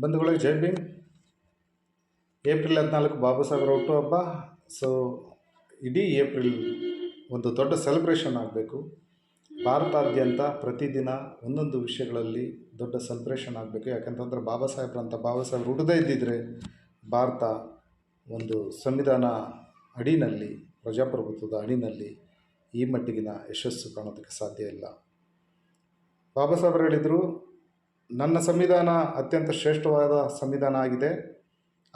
ಬಂಧುಗಳೇ, ಜೈ ಭೀಮ್. ಏಪ್ರಿಲ್ ಹದಿನಾಲ್ಕು ಬಾಬಾ ಸಾಹೇಬರ ಹುಟ್ಟುಹಬ್ಬ ಸೊ ಇಡೀ ಏಪ್ರಿಲ್ ಒಂದು ದೊಡ್ಡ ಸೆಲೆಬ್ರೇಷನ್ ಆಗಬೇಕು. ಭಾರತಾದ್ಯಂತ ಪ್ರತಿದಿನ ಒಂದೊಂದು ವಿಷಯಗಳಲ್ಲಿ ದೊಡ್ಡ ಸೆಲೆಬ್ರೇಷನ್ ಆಗಬೇಕು. ಯಾಕಂತಂದ್ರೆ ಬಾಬಾ ಸಾಹೇಬ್ರಂತ ಬಾಬಾ ಸಾಹೇಬ್ರು ಹುಟ್ಟದೇ ಇದ್ದಿದ್ದರೆ ಭಾರತ ಒಂದು ಸಂವಿಧಾನ ಅಡಿನಲ್ಲಿ, ಪ್ರಜಾಪ್ರಭುತ್ವದ ಅಡಿನಲ್ಲಿ ಈ ಮಟ್ಟಿಗಿನ ಯಶಸ್ಸು ಕಾಣೋದಕ್ಕೆ ಸಾಧ್ಯ ಇಲ್ಲ. ಬಾಬಾ ಸಾಹೇಬ್ರು ಹೇಳಿದರು ನನ್ನ ಸಂವಿಧಾನ ಅತ್ಯಂತ ಶ್ರೇಷ್ಠವಾದ ಸಂವಿಧಾನ ಆಗಿದೆ.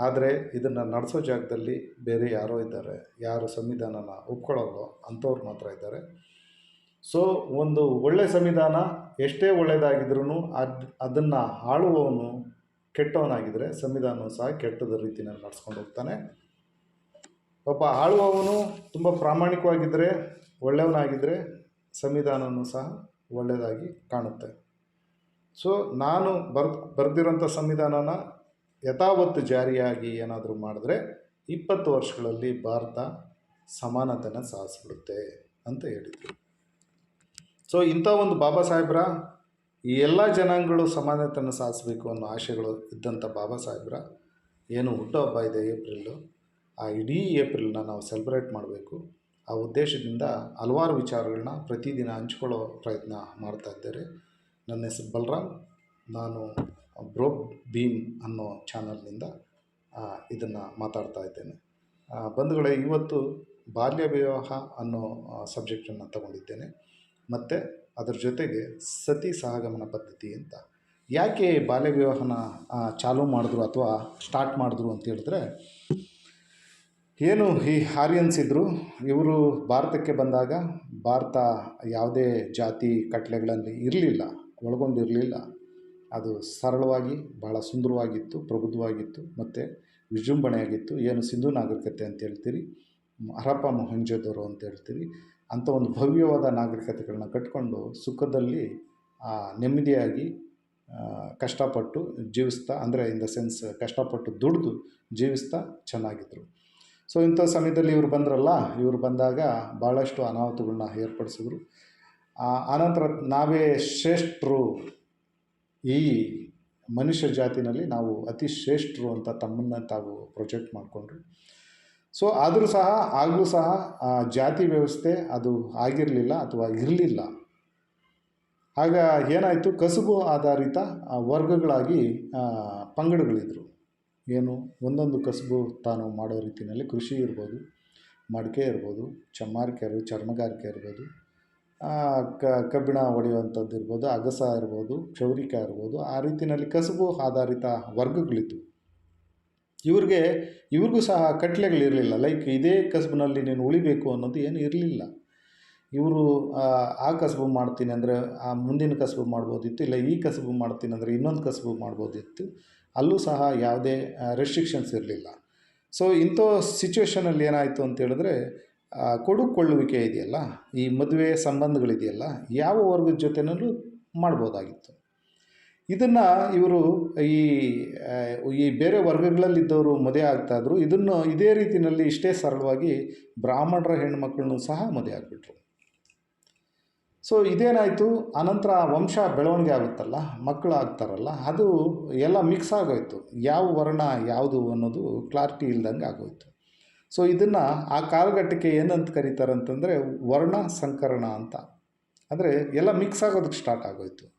ಆದರೆ ಇದನ್ನು ನಡೆಸೋ ಜಾಗದಲ್ಲಿ ಬೇರೆ ಯಾರೋ ಇದ್ದಾರೆ. ಯಾರು ಸಂವಿಧಾನನ ಒಪ್ಕೊಳ್ಳೋಲ್ಲೋ ಅಂಥವ್ರು ಮಾತ್ರ ಇದ್ದಾರೆ. ಸೊ ಒಂದು ಒಳ್ಳೆಯ ಸಂವಿಧಾನ ಎಷ್ಟೇ ಒಳ್ಳೆಯದಾಗಿದ್ರೂ ಅದು, ಅದನ್ನು ಆಳುವವನು ಕೆಟ್ಟವನಾಗಿದ್ದರೆ ಸಂವಿಧಾನವೂ ಸಹ ಕೆಟ್ಟದ ರೀತಿಯಲ್ಲಿ ನಡ್ಸ್ಕೊಂಡು ಹೋಗ್ತಾನೆ. ಒಬ್ಬ ಆಳುವವನು ತುಂಬ ಪ್ರಾಮಾಣಿಕವಾಗಿದ್ದರೆ ಒಳ್ಳೆಯವನಾಗಿದ್ದರೆ ಸಂವಿಧಾನವೂ ಸಹ ಒಳ್ಳೆಯದಾಗಿ ಕಾಣುತ್ತೆ. ಸೊ ನಾನು ಬರ್, ಬರೆದಿರೋಂಥ ಸಂವಿಧಾನನ ಯಥಾವತ್ತು ಜಾರಿಯಾಗಿ ಏನಾದರೂ ಮಾಡಿದ್ರೆ ಇಪ್ಪತ್ತು ವರ್ಷಗಳಲ್ಲಿ ಭಾರತ ಸಮಾನತೆನ ಸಾಧಿಸ್ಬಿಡುತ್ತೆ ಅಂತ ಹೇಳಿದರು. ಸೊ ಇಂಥ ಒಂದು ಬಾಬಾ ಸಾಹೇಬ್ರ, ಈ ಎಲ್ಲ ಜನಾಂಗಗಳು ಸಮಾನತೆಯನ್ನು ಸಾಧಿಸಬೇಕು ಅನ್ನೋ ಆಶೆಗಳು ಇದ್ದಂಥ ಬಾಬಾ ಸಾಹೇಬ್ರ, ಏನು ಹುಟ್ಟುಹಬ್ಬ ಇದೆ ಏಪ್ರಿಲ್ಲು ಆ ಇಡೀ ಏಪ್ರಿಲ್ನ ನಾವು ಸೆಲೆಬ್ರೇಟ್ ಮಾಡಬೇಕು. ಆ ಉದ್ದೇಶದಿಂದ ಹಲವಾರು ವಿಚಾರಗಳನ್ನ ಪ್ರತಿದಿನ ಹಂಚ್ಕೊಳ್ಳೋ ಪ್ರಯತ್ನ ಮಾಡ್ತಾ ಇದ್ದಾರೆ. ನನ್ನ ಹೆಸರು ಬಲರಾಮ್. ನಾನು ಬ್ರೋಕ್ ಭೀಮ್ ಅನ್ನೋ ಚಾನಲ್ನಿಂದ ಇದನ್ನು ಮಾತಾಡ್ತಾ ಇದ್ದೇನೆ. ಬಂಧುಗಳೇ, ಇವತ್ತು ಬಾಲ್ಯ ವಿವಾಹ ಅನ್ನೋ ಸಬ್ಜೆಕ್ಟನ್ನು ತಗೊಂಡಿದ್ದೇನೆ. ಮತ್ತು ಅದರ ಜೊತೆಗೆ ಸತಿ ಸಹಗಮನ ಪದ್ಧತಿ ಅಂತ. ಯಾಕೆ ಬಾಲ್ಯ ವಿವಾಹನ ಚಾಲೂ ಮಾಡಿದ್ರು ಅಥವಾ ಸ್ಟಾರ್ಟ್ ಮಾಡಿದ್ರು ಅಂತ ಹೇಳಿದ್ರೆ, ಏನು ಈ ಆರ್ಯನ್ಸ್ ಇದ್ದರು ಇವರು ಭಾರತಕ್ಕೆ ಬಂದಾಗ ಭಾರತ ಯಾವುದೇ ಜಾತಿ, ಕಟ್ಲೆಗಳಲ್ಲಿ ಇರಲಿಲ್ಲ. ಒಳಗೊಂಡಿರಲಿಲ್ಲ. ಅದು ಸರಳವಾಗಿ ಭಾಳ ಸುಂದರವಾಗಿತ್ತು, ಪ್ರಬುದ್ಧವಾಗಿತ್ತು, ಮತ್ತು ವಿಜೃಂಭಣೆಯಾಗಿತ್ತು. ಏನು ಸಿಂಧೂ ನಾಗರಿಕತೆ ಅಂತ ಹೇಳ್ತೀರಿ, ಹರಪ್ಪ ಮೊಹಂಜೋದರೋ ಅಂತ ಹೇಳ್ತೀವಿ ಅಂಥ ಒಂದು ಭವ್ಯವಾದ ನಾಗರಿಕತೆಗಳನ್ನ ಕಟ್ಕೊಂಡು ಸುಖದಲ್ಲಿ ನೆಮ್ಮದಿಯಾಗಿ ಕಷ್ಟಪಟ್ಟು ಜೀವಿಸ್ತಾ, ಅಂದರೆ ಇನ್ ದ ಸೆನ್ಸ್ ಕಷ್ಟಪಟ್ಟು ದುಡಿದು ಜೀವಿಸ್ತಾ ಚೆನ್ನಾಗಿದ್ದರು ಸೊ ಇಂಥ ಸಮಯದಲ್ಲಿ ಇವರು ಬಂದ್ರಲ್ಲ, ಇವರು ಬಂದಾಗ ಭಾಳಷ್ಟು ಅನಾಹುತಗಳನ್ನ ಏರ್ಪಡಿಸಿದ್ರು. ಆನಂತರ ನಾವೇ ಶ್ರೇಷ್ಠರು ಈ ಮನುಷ್ಯ ಜಾತಿನಲ್ಲಿ ನಾವು ಅತಿ ಶ್ರೇಷ್ಠರು ಅಂತ ತಮ್ಮನ್ನು ತಾವು ಪ್ರೊಜೆಕ್ಟ್ ಮಾಡಿಕೊಂಡ್ರು. ಸೊ ಆದರೂ ಸಹ, ಆಗಲೂ ಸಹ ಜಾತಿ ವ್ಯವಸ್ಥೆ ಅದು ಆಗಿರಲಿಲ್ಲ ಅಥವಾ ಇರಲಿಲ್ಲ. ಆಗ ಏನಾಯಿತು? ಕಸುಬು ಆಧಾರಿತ ವರ್ಗಗಳಾಗಿ ಪಂಗಡಗಳಿದ್ದರು ಏನು? ಒಂದೊಂದು ಕಸುಬು ತಾನು ಮಾಡೋ ರೀತಿಯಲ್ಲಿ ಕೃಷಿ ಇರ್ಬೋದು, ಮಡಿಕೆ ಇರ್ಬೋದು, ಚಮ್ಮಾರಿಕೆ ಇರ್ಬೋದು, ಚರ್ಮಗಾರಿಕೆ ಇರ್ಬೋದು. ಕಬ್ಬಿಣ ಹೊಡೆಯುವಂಥದ್ದು ಇರ್ಬೋದು, ಅಗಸ ಇರ್ಬೋದು, ಕ್ಷೌರಿಕ ಇರ್ಬೋದು, ಆ ರೀತಿಯಲ್ಲಿ ಕಸುಬು ಆಧಾರಿತ ವರ್ಗಗಳಿತ್ತು. ಇವ್ರಿಗೆ, ಇವ್ರಿಗೂ ಸಹ ಕಟ್ಲೆಗಳಿರಲಿಲ್ಲ ಲೈಕ್ ಇದೇ ಕಸುಬಿನಲ್ಲಿ ನೀನು ಉಳಿಬೇಕು ಅನ್ನೋದು ಏನು ಇರಲಿಲ್ಲ. ಇವರು, ಆ ಕಸಬು ಮಾಡ್ತೀನಿ ಅಂದರೆ, ಆ ಮುಂದಿನ ಕಸಬು ಮಾಡ್ಬೋದಿತ್ತು, ಇಲ್ಲ ಈ ಕಸಬು ಮಾಡ್ತೀನಿ ಅಂದರೆ ಇನ್ನೊಂದು ಕಸಬು ಮಾಡ್ಬೋದಿತ್ತು. ಅಲ್ಲೂ ಸಹ ಯಾವುದೇ ರೆಸ್ಟ್ರಿಕ್ಷನ್ಸ್ ಇರಲಿಲ್ಲ. ಸೊ ಇಂಥ ಸಿಚುವೇಷನಲ್ಲಿ ಏನಾಯಿತು ಅಂತ ಹೇಳಿದ್ರೆ ಕೊಡುಕೊಳ್ಳುವಿಕೆ ಇದೆಯಲ್ಲ, ಈ ಮದುವೆ ಸಂಬಂಧಗಳಿದೆಯಲ್ಲ, ಯಾವ ವರ್ಗದ ಜೊತೆನಲ್ಲೂ ಮಾಡ್ಬೋದಾಗಿತ್ತು. ಇದನ್ನು ಇವರು ಈ ಈ ಬೇರೆ ವರ್ಗಗಳಲ್ಲಿದ್ದವರು ಮದುವೆ ಆಗ್ತಾಯಿದ್ರು ಇದನ್ನು ಇದೇ ರೀತಿಯಲ್ಲಿ ಇಷ್ಟೇ ಸರಳವಾಗಿ ಬ್ರಾಹ್ಮಣರ ಹೆಣ್ಮಕ್ಳನ್ನೂ ಸಹ ಮದುವೆ ಆಗಿಬಿಟ್ರು. ಸೊ ಇದೇನಾಯಿತು? ಅನಂತರ ವಂಶ ಬೆಳವಣಿಗೆ ಆಗುತ್ತಲ್ಲ, ಮಕ್ಕಳು ಆಗ್ತಾರಲ್ಲ, ಅದು ಎಲ್ಲ ಮಿಕ್ಸ್ ಆಗೋಯ್ತು. ಯಾವ ವರ್ಣ ಯಾವುದು ಅನ್ನೋದು ಕ್ಲಾರಿಟಿ ಇಲ್ದಂಗೆ ಆಗೋಯ್ತು. ಸೊ ಇದನ್ನು ಆ ಕಾಲಘಟ್ಟಕ್ಕೆ ಏನಂತ ಕರೀತಾರೆ ಅಂತಂದರೆ ವರ್ಣ ಸಂಕರಣ ಅಂತ. ಅಂದರೆ ಎಲ್ಲ ಮಿಕ್ಸ್ ಆಗೋದಕ್ಕೆ ಸ್ಟಾರ್ಟ್ ಆಗೋಯ್ತು.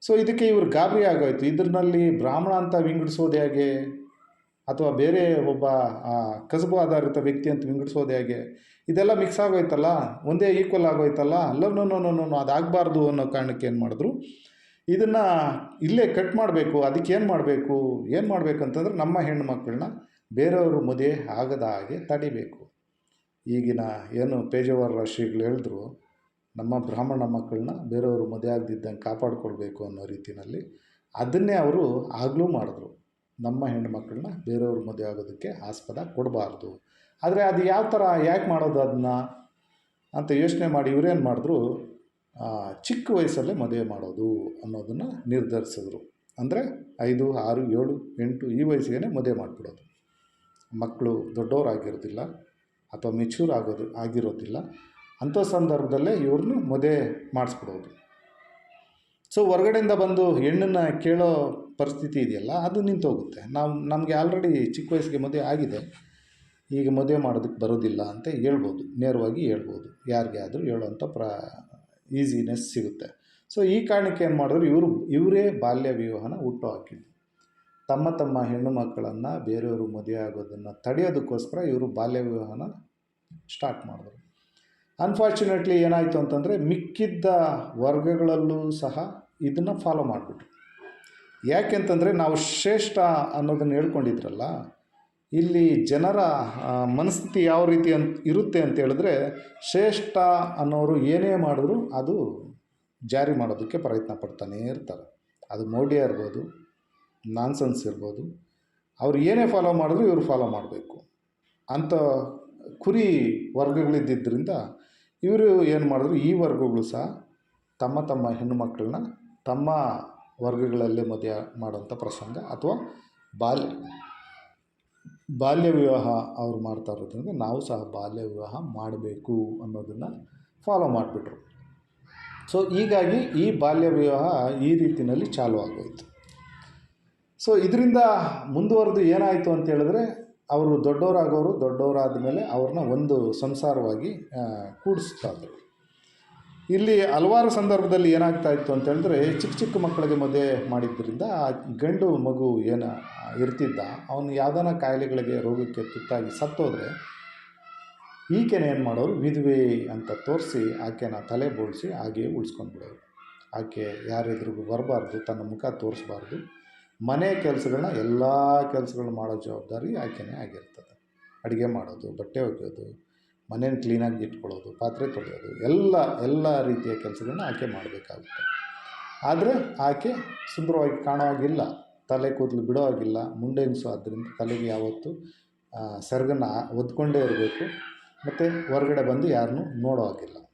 ಸೊ ಇದಕ್ಕೆ ಇವರು ಗಾಬರಿ ಆಗೋಯ್ತು. ಇದರಲ್ಲಿ ಬ್ರಾಹ್ಮಣ ಅಂತ ವಿಂಗಡಿಸೋದು ಹೇಗೆ? ಅಥವಾ ಬೇರೆ ಒಬ್ಬ ಕಸಬು ಆಧಾರಿತ ವ್ಯಕ್ತಿ ಅಂತ ವಿಂಗಡಿಸೋದು ಹೇಗೆ? ಇದೆಲ್ಲ ಮಿಕ್ಸ್ ಆಗೋಯ್ತಲ್ಲ? ಒಂದೇ ಈಕ್ವಲ್ ಆಗೋಯ್ತಲ್ಲ? ಅಲ್ಲ ನೋ ನೋ ನೋ ಅದಾಗಬಾರ್ದು ಅನ್ನೋ ಕಾರಣಕ್ಕೆ ಏನು ಮಾಡಿದ್ರು? ಇದನ್ನು ಇಲ್ಲೇ ಕಟ್ ಮಾಡಬೇಕು. ಅದಕ್ಕೆ ಏನು ಮಾಡಬೇಕು? ಏನು ಮಾಡಬೇಕು ಅಂತಂದ್ರೆ ನಮ್ಮ ಹೆಣ್ಣುಮಕ್ಕಳನ್ನ ಬೇರೆಯವರು ಮದುವೆ ಆಗದ ಹಾಗೆ ತಡಿಬೇಕು. ಈಗಿನ ಏನು ಪೇಜಾವರ ಶ್ರೀಗಳು ಹೇಳಿದ್ರು, ನಮ್ಮ ಬ್ರಾಹ್ಮಣ ಮಕ್ಕಳನ್ನ ಬೇರೆಯವರು ಮದುವೆ ಆಗದಿದ್ದಂಗೆ ಕಾಪಾಡಿಕೊಳ್ಬೇಕು ಅನ್ನೋ ರೀತಿಯಲ್ಲಿ ಅದನ್ನೇ ಅವರು ಆಗಲೂ ಮಾಡಿದ್ರು. ನಮ್ಮ ಹೆಣ್ಣುಮಕ್ಕಳನ್ನ ಬೇರೆಯವ್ರ ಮದುವೆ ಆಗೋದಕ್ಕೆ ಆಸ್ಪದ ಕೊಡಬಾರ್ದು. ಆದರೆ ಅದು ಯಾವ ಥರ, ಯಾಕೆ ಮಾಡೋದು ಅದನ್ನ ಅಂತ ಯೋಚನೆ ಮಾಡಿ ಇವರೇನು ಮಾಡಿದ್ರು ಚಿಕ್ಕ ವಯಸ್ಸಲ್ಲೇ ಮದುವೆ ಮಾಡೋದು ಅನ್ನೋದನ್ನು ನಿರ್ಧರಿಸಿದ್ರು. ಅಂದರೆ ಐದು, ಆರು, ಏಳು, ಎಂಟು ಈ ವಯಸ್ಸಿಗೆ ಮದುವೆ ಮಾಡಿಬಿಡೋದು. ಮಕ್ಕಳು ದೊಡ್ಡವರಾಗಿರೋದಿಲ್ಲ ಅಥವಾ ಮೆಚೂರ್ ಆಗೋದು, ಆಗಿರೋದಿಲ್ಲ. ಅಂಥ ಸಂದರ್ಭದಲ್ಲೇ ಇವ್ರನ್ನೂ ಮದುವೆ ಮಾಡಿಸ್ಬಿಡೋದು ಸೊ ಹೊರ್ಗಡೆಯಿಂದ ಬಂದು ಹೆಣ್ಣನ್ನು ಕೇಳೋ ಪರಿಸ್ಥಿತಿ ಇದೆಯಲ್ಲ, ಅದು ನಿಂತೋಗುತ್ತೆ. ನಾವು, ನಮಗೆ ಆಲ್ರೆಡಿ ಚಿಕ್ಕ ವಯಸ್ಸಿಗೆ ಮದುವೆ ಆಗಿದೆ. ಈಗ ಮದುವೆ ಮಾಡೋದಕ್ಕೆ ಬರೋದಿಲ್ಲ ಅಂತ ಹೇಳ್ಬೋದು, ನೇರವಾಗಿ ಹೇಳ್ಬೋದು. ಯಾರಿಗೆ ಆದರೂ ಹೇಳೋಂಥ ಪ್ರ ಈಸಿನೆಸ್ ಸಿಗುತ್ತೆ. ಸೊ ಈ ಕಾರಣಕ್ಕೆ ಏನು ಮಾಡಿದ್ರು ಇವರು, ಇವರೇ ಬಾಲ್ಯ ವಿವಾಹನ ಹುಟ್ಟು ಹಾಕಿದ್ರು. ತಮ್ಮ ತಮ್ಮ ಹೆಣ್ಣು ಮಕ್ಕಳನ್ನು ಬೇರೆಯವರು ಮದುವೆ ಆಗೋದನ್ನು ತಡೆಯೋದಕ್ಕೋಸ್ಕರ ಇವರು ಬಾಲ್ಯ ವಿವಾಹನ ಸ್ಟಾರ್ಟ್ ಮಾಡಿದ್ರು. ಅನ್ಫಾರ್ಚುನೇಟ್ಲಿ ಏನಾಯಿತು ಅಂತಂದರೆ ಮಿಕ್ಕಿದ್ದ ವರ್ಗಗಳಲ್ಲೂ ಸಹ ಇದನ್ನು ಫಾಲೋ ಮಾಡಿಬಿಟ್ರು. ಯಾಕೆಂತಂದರೆ ನಾವು ಶ್ರೇಷ್ಠ ಅನ್ನೋದನ್ನು ಹೇಳ್ಕೊಂಡಿದ್ರಲ್ಲ, ಇಲ್ಲಿ ಜನರ ಮನಸ್ಥಿತಿ ಯಾವ ರೀತಿ ಅಂತ ಇರುತ್ತೆ ಅಂತ ಹೇಳಿದ್ರೆ ಶ್ರೇಷ್ಠ ಅನ್ನೋರು ಏನೇ ಮಾಡಿದ್ರು ಅದು ಜಾರಿ ಮಾಡೋದಕ್ಕೆ ಪ್ರಯತ್ನ ಪಡ್ತಾನೇ ಇರ್ತಾರೆ. ಅದು ಮೌಢ್ಯ ಇರ್ಬೋದು ನಾನ್ಸೆನ್ಸ್ ಇರ್ಬೋದು. ಅವ್ರು ಏನೇ ಫಾಲೋ ಮಾಡಿದ್ರು ಇವರು ಫಾಲೋ ಮಾಡಬೇಕು. ಅಂಥ ಕುರಿ ವರ್ಗಗಳಿದ್ದರಿಂದ ಇವರು ಏನು ಮಾಡಿದ್ರು, ಈ ವರ್ಗಗಳು ಸಹ ತಮ್ಮ ತಮ್ಮ ಹೆಣ್ಣು ಮಕ್ಕಳನ್ನ ತಮ್ಮ ವರ್ಗಗಳಲ್ಲೇ ಮದುವೆ ಮಾಡೋಂಥ ಪ್ರಸಂಗ ಅಥವಾ ಬಾಲ್ಯ ಬಾಲ್ಯ ವಿವಾಹ ಅವ್ರು ಮಾಡ್ತಾ ಇರೋದ್ರಿಂದ ನಾವು ಸಹ ಬಾಲ್ಯ ವಿವಾಹ ಮಾಡಬೇಕು ಅನ್ನೋದನ್ನು ಫಾಲೋ ಮಾಡಿಬಿಟ್ರು. ಸೊ ಹೀಗಾಗಿ ಈ ಬಾಲ್ಯ ವಿವಾಹ ಈ ರೀತಿಯಲ್ಲಿ ಚಾಲು ಆಗೋಯಿತು. ಸೊ ಇದರಿಂದ ಮುಂದುವರೆದು ಏನಾಯಿತು ಅಂತ ಹೇಳಿದ್ರೆ, ಅವರು ದೊಡ್ಡವರಾಗೋರು ದೊಡ್ಡವರಾದ ಮೇಲೆ ಅವ್ರನ್ನ ಒಂದು ಸಂಸಾರವಾಗಿ ಕೂಡಿಸ್ತಾಯಿದ್ರು ಇಲ್ಲಿ ಹಲವಾರು ಸಂದರ್ಭದಲ್ಲಿ ಏನಾಗ್ತಾ ಇತ್ತು ಅಂತ ಹೇಳಿದ್ರೆ, ಚಿಕ್ಕ ಚಿಕ್ಕ ಮಕ್ಕಳಿಗೆ ಮದುವೆ ಮಾಡಿದ್ದರಿಂದ ಗಂಡು ಮಗು ಏನು, ಇರ್ತಿದ್ದ, ಅವನು ಯಾವ್ದಾನ ಕಾಯಿಲೆಗಳಿಗೆ, ರೋಗಕ್ಕೆ ತುತ್ತಾಗಿ ಸತ್ತೋದ್ರೆ, ಈಕೆನ ಏನು ಮಾಡೋರು, ವಿಧವೆ ಅಂತ ತೋರಿಸಿ ಆಕೆನ ತಲೆ ಬೋಳಿಸಿ ಹಾಗೆಯೇ ಉಳಿಸ್ಕೊಂಡ್ಬಿಡೋರು. ಆಕೆ ಯಾರೆದುರಿಗೂ ಬರಬಾರ್ದು, ತನ್ನ ಮುಖ ತೋರಿಸ್ಬಾರ್ದು. ಮನೆ ಕೆಲಸಗಳನ್ನ ಎಲ್ಲ ಕೆಲಸಗಳನ್ನ ಮಾಡೋ ಜವಾಬ್ದಾರಿ ಆಕೆನೇ ಆಗಿರ್ತದೆ. ಅಡುಗೆ ಮಾಡೋದು, ಬಟ್ಟೆ ಒಗೆಯೋದು, ಮನೇನ ಕ್ಲೀನಾಗಿ ಇಟ್ಕೊಳ್ಳೋದು, ಪಾತ್ರೆ ತೊಳೆಯೋದು, ಎಲ್ಲ ಎಲ್ಲ ರೀತಿಯ ಕೆಲಸಗಳನ್ನ ಆಕೆ ಮಾಡಬೇಕಾಗುತ್ತೆ. ಆದರೆ ಆಕೆ ಸುಂದರವಾಗಿ ಕಾಣೋ ಹಾಗಿಲ್ಲ ತಲೆ ಕೂದಲು ಬಿಡೋ ಹಾಗಿಲ್ಲ. ಮುಂಡೆನ್ಸು ಆದ್ದರಿಂದ ತಲೆಗೆ ಯಾವತ್ತೂ ಸೆರಗನ್ನು ಒದ್ಕೊಂಡೇ ಇರಬೇಕು. ಮತ್ತು ಹೊರಗಡೆ ಬಂದು ಯಾರನ್ನೂ ನೋಡೋ ಹಾಗಿಲ್ಲ.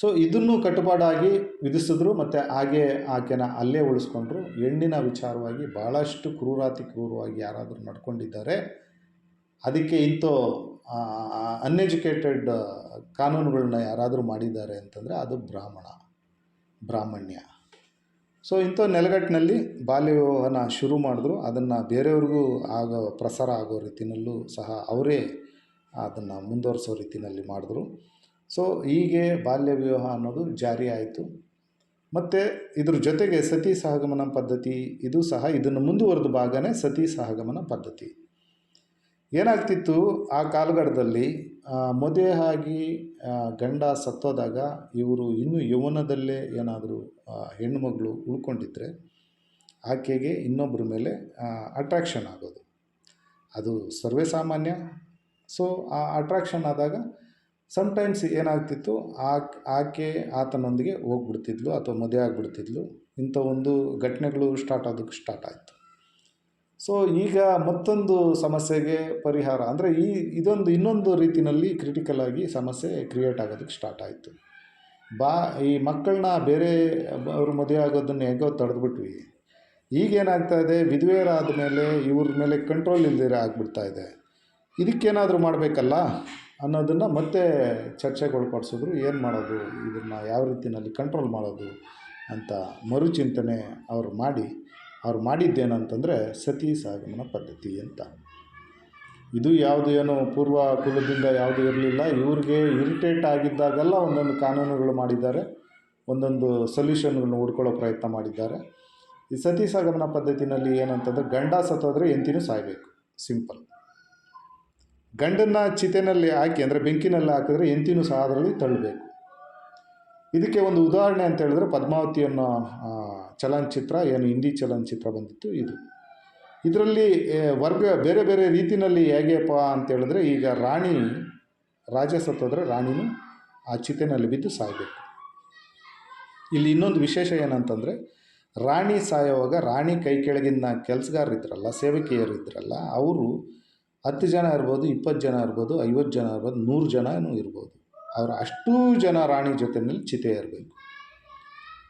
ಸೊ ಇದನ್ನು ಕಟ್ಟುಪಾಡಾಗಿ ವಿಧಿಸಿದ್ರು ಮತ್ತು ಹಾಗೆ ಆಕೆನ ಅಲ್ಲೇ ಉಳಿಸ್ಕೊಂಡ್ರು. ಹೆಣ್ಣಿನ ವಿಚಾರವಾಗಿ ಭಾಳಷ್ಟು ಕ್ರೂರಾತಿ ಕ್ರೂರವಾಗಿ ಯಾರಾದರೂ ನಡ್ಕೊಂಡಿದ್ದಾರೆ. ಅದಕ್ಕೆ ಇಂಥ ಅನ್ಎಜುಕೇಟೆಡ್ ಕಾನೂನುಗಳನ್ನ ಯಾರಾದರೂ ಮಾಡಿದ್ದಾರೆ ಅಂತಂದರೆ ಅದು ಬ್ರಾಹ್ಮಣ, ಬ್ರಾಹ್ಮಣ್ಯ. ಸೊ ಇಂಥ ನೆಲಗಟ್ಟಿನಲ್ಲಿ ಬಾಲ್ಯ ವಿವಾಹನ ಶುರು ಮಾಡಿದ್ರು. ಅದನ್ನು ಬೇರೆಯವ್ರಿಗೂ ಆಗೋ ಪ್ರಸಾರ ಆಗೋ ರೀತಿಯಲ್ಲೂ ಸಹ ಅವರೇ ಅದನ್ನು ಮುಂದುವರಿಸೋ ರೀತಿಯಲ್ಲಿ ಮಾಡಿದ್ರು. ಸೊ ಹೀಗೆ ಬಾಲ್ಯ ವಿವಾಹ ಅನ್ನೋದು ಜಾರಿ ಆಯಿತು. ಮತ್ತು ಇದ್ರ ಜೊತೆಗೆ ಸತಿ ಸಹಗಮನ ಪದ್ಧತಿ, ಇದು ಸಹ ಇದನ್ನು ಮುಂದುವರೆದ ಭಾಗನೇ ಸತಿ ಸಹಗಮನ ಪದ್ಧತಿ. ಏನಾಗ್ತಿತ್ತು? ಆ ಕಾಲಘಟ್ಟದಲ್ಲಿ ಮದುವೆ ಆಗಿ ಗಂಡ ಸತ್ತೋದಾಗ ಇವರು ಇನ್ನೂ ಯೌವನದಲ್ಲೇ ಏನಾದರೂ ಹೆಣ್ಣುಮಗಳು ಉಳ್ಕೊಂಡಿದ್ರೆ ಆಕೆಗೆ ಇನ್ನೊಬ್ಬರ ಮೇಲೆ ಅಟ್ರಾಕ್ಷನ್ ಆಗೋದು. ಅದು ಸರ್ವೇ ಸಾಮಾನ್ಯ. ಸೊ ಆ ಅಟ್ರಾಕ್ಷನ್ ಆದಾಗ ಸಮ್ಟೈಮ್ಸ್ ಏನಾಗ್ತಿತ್ತು, ಆಕೆ ಆತನೊಂದಿಗೆ ಹೋಗ್ಬಿಡ್ತಿದ್ಲು ಅಥವಾ ಮದುವೆ ಆಗಿಬಿಡ್ತಿದ್ಲು. ಇಂಥ ಒಂದು ಘಟನೆಗಳು ಸ್ಟಾರ್ಟ್ ಆದಕ್ಕೆ ಸ್ಟಾರ್ಟ್ ಆಯಿತು. ಸೊ ಈಗ ಮತ್ತೊಂದು ಸಮಸ್ಯೆಗೆ ಪರಿಹಾರ ಅಂದರೆ ಈ, ಇದೊಂದು ಇನ್ನೊಂದು ರೀತಿಯಲ್ಲಿ ಕ್ರಿಟಿಕಲ್ ಆಗಿ ಸಮಸ್ಯೆ ಕ್ರಿಯೇಟ್ ಆಗೋದಕ್ಕೆ ಸ್ಟಾರ್ಟ್ ಆಯಿತು. ಬಾ, ಈ ಮಕ್ಕಳನ್ನ ಬೇರೆ ಅವ್ರ ಮದುವೆ ಆಗೋದನ್ನು ಹೇಗೋ ತಡೆದ್ಬಿಟ್ವಿ. ಈಗೇನಾಗ್ತಾ ಇದೆ, ವಿಧವೆಯರಾದ ಮೇಲೆ ಇವ್ರ ಮೇಲೆ ಕಂಟ್ರೋಲ್ ಇಲ್ದಿರ ಆಗ್ಬಿಡ್ತಾ ಇದೆ. ಇದಕ್ಕೇನಾದರೂ ಮಾಡಬೇಕಲ್ಲ? ಅನ್ನೋದನ್ನು ಮತ್ತೆ ಚರ್ಚೆಗೆ ಒಳಪಡಿಸಿದ್ರು ಏನು ಮಾಡೋದು? ಇದನ್ನು ಯಾವ ರೀತಿಯಲ್ಲಿ ಕಂಟ್ರೋಲ್ ಮಾಡೋದು ಅಂತ ಮರುಚಿಂತನೆ ಅವರು ಮಾಡಿ. ಅವ್ರು ಮಾಡಿದ್ದೇನಂತಂದರೆ ಸತಿ ಸಾಗಮನ ಪದ್ಧತಿ ಅಂತ. ಇದು ಯಾವುದು ಏನು ಪೂರ್ವ ಕುಲದಿಂದ ಯಾವುದು ಇರಲಿಲ್ಲ. ಇವ್ರಿಗೆ ಇರಿಟೇಟ್ ಆಗಿದ್ದಾಗೆಲ್ಲ ಒಂದೊಂದು ಕಾನೂನುಗಳು ಮಾಡಿದ್ದಾರೆ. ಒಂದೊಂದು ಸೊಲ್ಯೂಷನ್ಗಳನ್ನ ಹುಡ್ಕೊಳ್ಳೋ ಪ್ರಯತ್ನ ಮಾಡಿದ್ದಾರೆ. ಈ ಸತಿ ಸಾಗಮನ ಪದ್ಧತಿನಲ್ಲಿ ಏನಂತಂದರೆ ಗಂಡ ಸತ್ತೋದ್ರೆ ಎಂತಿನೂ ಸಾಯಬೇಕು. ಸಿಂಪಲ್ ಗಂಡನ್ನ ಚಿತೆನಲ್ಲಿ ಹಾಕಿ, ಅಂದರೆ ಬೆಂಕಿನಲ್ಲಿ ಹಾಕಿದ್ರೆ ಎಂತಿನೂ ಸಹ ಅದರಲ್ಲಿ ತಳ್ಳಬೇಕು. ಇದಕ್ಕೆ ಒಂದು ಉದಾಹರಣೆ ಅಂತ ಹೇಳಿದ್ರೆ ಪದ್ಮಾವತಿ ಅನ್ನೋ ಚಲನಚಿತ್ರ, ಏನು ಹಿಂದಿ ಚಲನಚಿತ್ರ ಬಂದಿತ್ತು ಇದು. ಇದರಲ್ಲಿ ವರ್ಗ, ಬೇರೆ ಬೇರೆ ರೀತಿಯಲ್ಲಿ ಹೇಗೆಪ್ಪ ಅಂತ ಹೇಳಿದ್ರೆ ಈಗ ರಾಣಿ ರಾಜ ಸತ್ತೋದ್ರೆ ರಾಣಿನೂ ಆ ಚಿತೆನಲ್ಲಿ ಬಿದ್ದು ಸಾಯಬೇಕು. ಇಲ್ಲಿ ಇನ್ನೊಂದು ವಿಶೇಷ ಏನಂತಂದರೆ, ರಾಣಿ ಸಾಯೋವಾಗ ರಾಣಿ ಕೈ ಕೆಳಗಿನ ಕೆಲಸಗಾರರಿದ್ರಲ್ಲ, ಸೇವಕಿಯರಿದ್ರಲ್ಲ, ಅವರು ಹತ್ತು ಜನ ಇರ್ಬೋದು, ಇಪ್ಪತ್ತು ಜನ ಇರ್ಬೋದು, ಐವತ್ತು ಜನ ಇರ್ಬೋದು, ನೂರು ಜನನೂ ಇರ್ಬೋದು. ಅವರು ಅಷ್ಟೂ ಜನ ರಾಣಿ ಜೊತೆಯಲ್ಲಿ ಚಿತೆ ಇರಬೇಕು.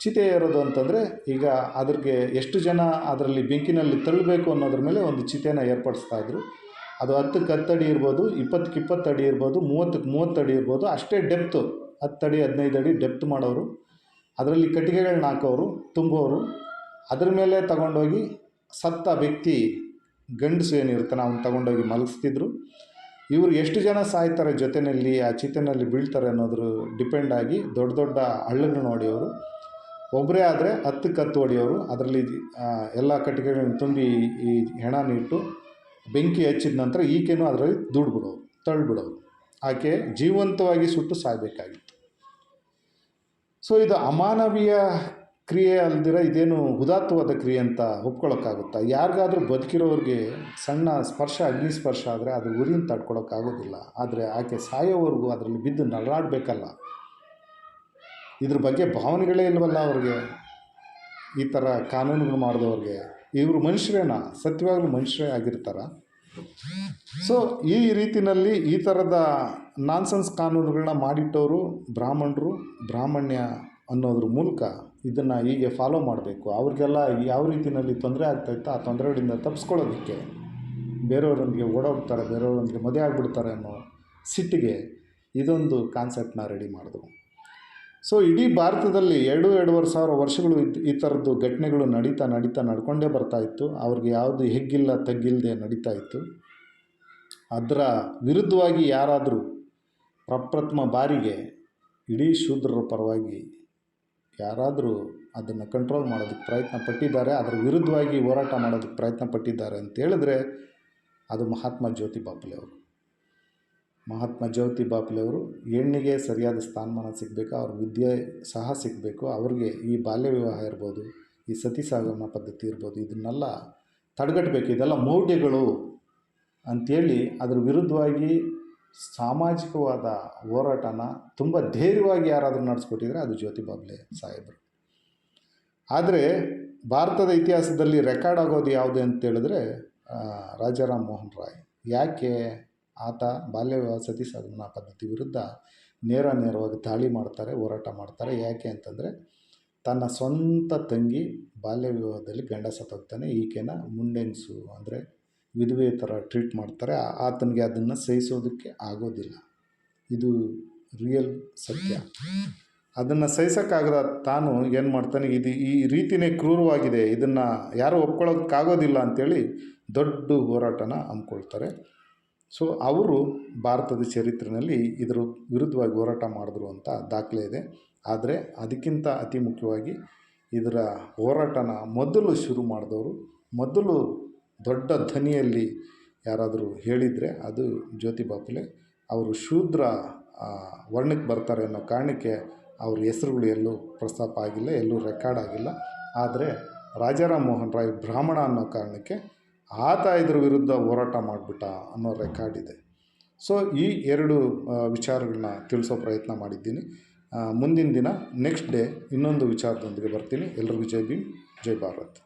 ಚಿತೆ ಇರೋದು ಅಂತಂದರೆ ಈಗ ಅದ್ರಿಗೆ ಎಷ್ಟು ಜನ ಅದರಲ್ಲಿ ಬೆಂಕಿನಲ್ಲಿ ತಳ್ಳಬೇಕು ಅನ್ನೋದ್ರ ಮೇಲೆ ಒಂದು ಚಿತೆನ ಏರ್ಪಡಿಸ್ತಾ ಇದ್ರು. ಅದು ಹತ್ತಕ್ಕೆ ಹತ್ತು ಅಡಿ ಇರ್ಬೋದು, ಇಪ್ಪತ್ತಕ್ಕೆ ಇಪ್ಪತ್ತು ಅಡಿ ಇರ್ಬೋದು, ಮೂವತ್ತಕ್ಕೆ ಮೂವತ್ತು ಅಡಿ ಇರ್ಬೋದು, ಅಷ್ಟೇ ಡೆಪ್ತು ಹತ್ತು ಅಡಿ, ಹದಿನೈದು ಅಡಿ ಡೆಪ್ತ್ ಮಾಡೋರು. ಅದರಲ್ಲಿ ಕಟ್ಟಿಗೆಗಳನ್ನ ಹಾಕೋರು, ತುಂಬೋರು. ಅದ್ರ ಮೇಲೆ ತಗೊಂಡೋಗಿ ಸತ್ತ ವ್ಯಕ್ತಿ ಗಂಡಸು ಏನಿರ್ತಾನೆ ಅವ್ನು ತಗೊಂಡೋಗಿ ಮಲಗಿಸ್ತಿದ್ರು. ಇವರು ಎಷ್ಟು ಜನ ಸಾಯ್ತಾರೆ ಜೊತೆಯಲ್ಲಿ ಆ ಚಿತೆಯಲ್ಲಿ ಬೀಳ್ತಾರೆ ಅನ್ನೋದ್ರ ಡಿಪೆಂಡ್ ಆಗಿ ದೊಡ್ಡ ದೊಡ್ಡ ಹಳ್ಳನ್ನು ನೋಡಿ ಅವರು. ಒಬ್ಬರೇ ಆದರೆ ಹತ್ತು ಕತ್ತು ಹೊಡೆಯೋರು. ಅದರಲ್ಲಿ ಎಲ್ಲ ಕಟ್ಟಿಗೆಗಳನ್ನು ತುಂಬಿ ಈ ಹೆಣನ ಬೆಂಕಿ ಹಚ್ಚಿದ ನಂತರ ಈಕೆನೂ ಅದರಲ್ಲಿ ದುಡ್ಬಿಡೋರು ತಳ್ಳಿಬಿಡೋರು ಆಕೆ ಜೀವಂತವಾಗಿ ಸುಟ್ಟು ಸಾಯಬೇಕಾಗಿತ್ತು. ಸೊ ಇದು ಅಮಾನವೀಯ ಕ್ರಿಯೆ ಅಲ್ದಿರ ಇದೇನು ಉದಾತ್ತವಾದ ಕ್ರಿಯೆ ಅಂತ ಒಪ್ಕೊಳ್ಳೋಕ್ಕಾಗುತ್ತಾ ಯಾರಿಗಾದ್ರೂ ಬದುಕಿರೋರಿಗೆ ಸಣ್ಣ ಸ್ಪರ್ಶ, ಅಗ್ನಿ ಸ್ಪರ್ಶ ಆದರೆ ಅದು ಉರಿನ ತಡ್ಕೊಳ್ಳೋಕ್ಕಾಗೋದಿಲ್ಲ ಆದರೆ ಆಕೆ ಸಾಯೋವರೆಗೂ ಅದರಲ್ಲಿ ಬಿದ್ದು ನರಳಾಡಬೇಕಲ್ಲ. ಇದ್ರ ಬಗ್ಗೆ ಭಾವನೆಗಳೇ ಇಲ್ವಲ್ಲ ಅವ್ರಿಗೆ? ಈ ಥರ ಕಾನೂನುಗಳು ಮಾಡಿದವ್ರಿಗೆ. ಇವರು ಮನುಷ್ಯರೇನ? ಸತ್ಯವಾಗಲೂ ಮನುಷ್ಯರೇ ಆಗಿರ್ತಾರ? ಸೊ ಈ ರೀತಿಯಲ್ಲಿ ಈ ಥರದ ನಾನ್ಸೆನ್ಸ್ ಕಾನೂನುಗಳನ್ನ ಮಾಡಿಟ್ಟವರು ಬ್ರಾಹ್ಮಣರು, ಬ್ರಾಹ್ಮಣ್ಯ ಅನ್ನೋದ್ರ ಮೂಲಕ ಇದನ್ನು ಹೀಗೆ ಫಾಲೋ ಮಾಡಬೇಕು. ಅವ್ರಿಗೆಲ್ಲ ಯಾವ ರೀತಿಯಲ್ಲಿ ತೊಂದರೆ ಆಗ್ತಾಯಿತ್ತು ಆ ತೊಂದರೆಗಳಿಂದ ತಪ್ಪಿಸ್ಕೊಳ್ಳೋದಕ್ಕೆ ಬೇರೆಯವರೊಂದಿಗೆ ಓಡೋಗ್ತಾರೆ, ಬೇರೆಯವರೊಂದಿಗೆ ಮದುವೆ ಆಗಿಬಿಡ್ತಾರೆ ಅನ್ನೋ ಸಿಟ್ಟಿಗೆ ಇದೊಂದು ಕಾನ್ಸೆಪ್ಟನ್ನ ರೆಡಿ ಮಾಡಿದ್ರು. ಸೊ ಇಡೀ ಭಾರತದಲ್ಲಿ ಎರಡು, ಎರಡೂವರೆ ಸಾವಿರ ವರ್ಷಗಳು ಈ ಥರದ್ದು ಘಟನೆಗಳು ನಡೀತಾ ನಡೀತಾ, ನಡ್ಕೊಂಡೇ ಬರ್ತಾ ಇತ್ತು. ಅವ್ರಿಗೆ ಯಾವುದು ಹೆಗ್ಗಿಲ್ಲ ತಗ್ಗಿಲ್ಲದೆ ನಡೀತಾ ಇತ್ತು. ಅದರ ವಿರುದ್ಧವಾಗಿ ಯಾರಾದರೂ ಪ್ರಪ್ರಥಮ ಬಾರಿಗೆ ಇಡೀ ಶೂದ್ರರ ಪರವಾಗಿ ಯಾರಾದರೂ ಅದನ್ನು ಕಂಟ್ರೋಲ್ ಮಾಡೋದಕ್ಕೆ ಪ್ರಯತ್ನ ಪಟ್ಟಿದ್ದಾರೆ ಅದರ ವಿರುದ್ಧವಾಗಿ ಹೋರಾಟ ಮಾಡೋದಕ್ಕೆ ಪ್ರಯತ್ನ ಪಟ್ಟಿದ್ದಾರೆ ಅಂತ ಹೇಳಿದ್ರೆ ಅದು ಮಹಾತ್ಮ ಜ್ಯೋತಿ ಬಾಪುಲೆ ಅವರು. ಮಹಾತ್ಮ ಜ್ಯೋತಿ ಬಾಪುಲೆ ಅವರು ಹೆಣ್ಣಿಗೆ ಸರಿಯಾದ ಸ್ಥಾನಮಾನ ಸಿಗಬೇಕು, ಅವ್ರ ವಿದ್ಯೆ ಸಹ ಸಿಗಬೇಕು, ಅವ್ರಿಗೆ ಈ ಬಾಲ್ಯ ವಿವಾಹ ಇರ್ಬೋದು, ಈ ಸತಿ ಸಾಗಮ ಪದ್ಧತಿ ಇರ್ಬೋದು, ಇದನ್ನೆಲ್ಲ ತಡೆಗಟ್ಟಬೇಕು. ಇದೆಲ್ಲ ಮೌಢ್ಯಗಳು ಅಂಥೇಳಿ ಅದ್ರ ವಿರುದ್ಧವಾಗಿ ಸಾಮಾಜಿಕವಾದ ಹೋರಾಟನ ತುಂಬ ಧೈರ್ಯವಾಗಿ ಯಾರಾದರೂ ನಡೆಸ್ಕೊಟ್ಟಿದ್ರೆ ಅದು ಜ್ಯೋತಿ ಬಾಬ್ಲೆ ಸಾಹೇಬರು. ಆದರೆ ಭಾರತದ ಇತಿಹಾಸದಲ್ಲಿ ರೆಕಾರ್ಡ್ ಆಗೋದು ಯಾವುದು ಅಂತ ಹೇಳಿದ್ರೆ ಆ, ರಾಜಾರಾಮ್ ಮೋಹನ್ ರಾಯ್. ಯಾಕೆ? ಆತ ಬಾಲ್ಯ ವಿವಾಹ ಸತಿ ಸಹಗಮನ ಪದ್ಧತಿ ವಿರುದ್ಧ ನೇರ ನೇರವಾಗಿ ದಾಳಿ ಮಾಡ್ತಾರೆ ಹೋರಾಟ ಮಾಡ್ತಾರೆ. ಯಾಕೆ ಅಂತಂದರೆ ತನ್ನ ಸ್ವಂತ ತಂಗಿ ಬಾಲ್ಯ ವಿವಾಹದಲ್ಲಿ ಗಂಡ ಸತ್ತೋಗ್ತಾನೆ. ಈಕೆನ ಮುಂಡೆನ್ಸು ಅಂದರೆ ವಿಧವೆ ಥರ ಟ್ರೀಟ್ ಮಾಡ್ತಾರೆ. ಆತನಿಗೆ ಅದನ್ನು ಸಹಿಸೋದಕ್ಕೆ ಆಗೋದಿಲ್ಲ. ಇದು ರಿಯಲ್ ಸತ್ಯ. ಅದನ್ನು ಸಹಿಸೋಕ್ಕಾಗದ ತಾನು ಏನು ಮಾಡ್ತಾನೆ, ಇದು ಈ ರೀತಿಯೇ ಕ್ರೂರವಾಗಿದೆ, ಇದನ್ನು ಯಾರೂ ಒಪ್ಕೊಳ್ಳೋಕ್ಕಾಗೋದಿಲ್ಲ ಅಂಥೇಳಿ ದೊಡ್ಡ ಹೋರಾಟನ ಹಮ್ಮಿಕೊಳ್ತಾರೆ. ಸೊ ಅವರು ಭಾರತದ ಚರಿತ್ರೆಯಲ್ಲಿ ಇದರ ವಿರುದ್ಧವಾಗಿ ಹೋರಾಟ ಮಾಡಿದ್ರು ಅಂತ ದಾಖಲೆ ಇದೆ. ಆದರೆ ಅದಕ್ಕಿಂತ ಅತಿ ಮುಖ್ಯವಾಗಿ ಇದರ ಹೋರಾಟನ ಮೊದಲು ಶುರು ಮಾಡಿದವರು ಮೊದಲು ದೊಡ್ಡ ಧ್ವನಿಯಲ್ಲಿ ಯಾರಾದರೂ ಹೇಳಿದರೆ ಅದು ಜ್ಯೋತಿ ಬಾಪುಲೆ. ಅವರು ಶೂದ್ರ ವರ್ಣಕ್ಕೆ ಬರ್ತಾರೆ ಅನ್ನೋ ಕಾರಣಕ್ಕೆ ಅವ್ರ ಹೆಸರುಗಳು ಎಲ್ಲೂ ಪ್ರಸ್ತಾಪ ಆಗಿಲ್ಲ, ಎಲ್ಲೂ ರೆಕಾರ್ಡ್ ಆಗಿಲ್ಲ. ಆದರೆ ರಾಜಾರಾಮ್ ಮೋಹನ್ ರಾಯ್ ಬ್ರಾಹ್ಮಣ ಅನ್ನೋ ಕಾರಣಕ್ಕೆ ಆತ ಇದ್ರ ವಿರುದ್ಧ ಹೋರಾಟ ಮಾಡಿಬಿಟ್ಟ ಅನ್ನೋ ರೆಕಾರ್ಡ್ ಇದೆ. ಸೊ, ಈ ಎರಡು ವಿಚಾರಗಳನ್ನ ತಿಳಿಸೋ ಪ್ರಯತ್ನ ಮಾಡಿದ್ದೀನಿ. ಮುಂದಿನ ದಿನ, ನೆಕ್ಸ್ಟ್ ಡೇ ಇನ್ನೊಂದು ವಿಚಾರದೊಂದಿಗೆ ಬರ್ತೀನಿ. ಎಲ್ರಿಗೂ ಜೈ ಭೀಮ್, ಜೈ ಭಾರತ್.